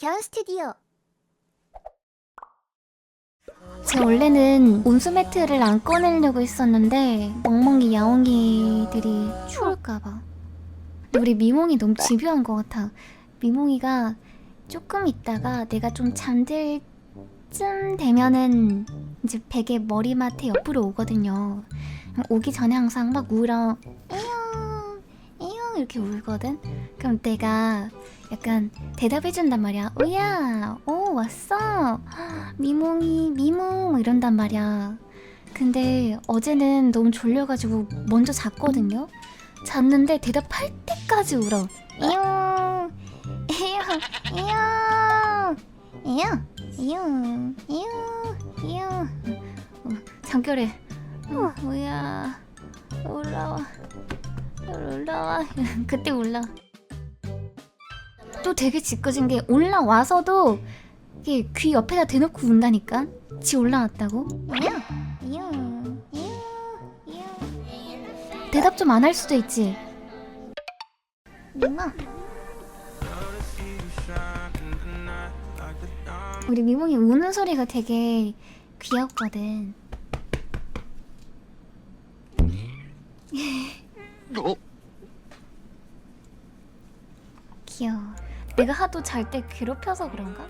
겨울 스튜디오. 제가 원래는 온수 매트를 안 꺼내려고 했었는데 멍멍이 야옹이들이 추울까봐. 우리 미몽이 너무 집요한 것 같아. 미몽이가 조금 있다가 내가 좀 잠들 쯤 되면은 이제 베개 머리맡에 옆으로 오거든요. 오기 전에 항상 막 울어 이렇게 울거든? 그럼 내가 약간 대답해준단 말이야 오야 오 왔어. 미몽이 미몽. 이런단 말이야. 근데 어제는 너무 졸려가지고 먼저 잤거든요. 잤는데 대답할 때까지 울어. 이용 이용 이용 이용 이용 이용 이용 어, 잠결에 어, 뭐야 올라와 그때 올라. 또 되게 짓궂은 게 올라와서도 이게 귀 옆에다 대놓고 운다니까? 지 올라왔다고? 대답 좀 안 할 수도 있지. 미모. 우리 미몽이 우는 소리가 되게 귀엽거든 귀여워 내가 하도 잘 때 괴롭혀서 그런가?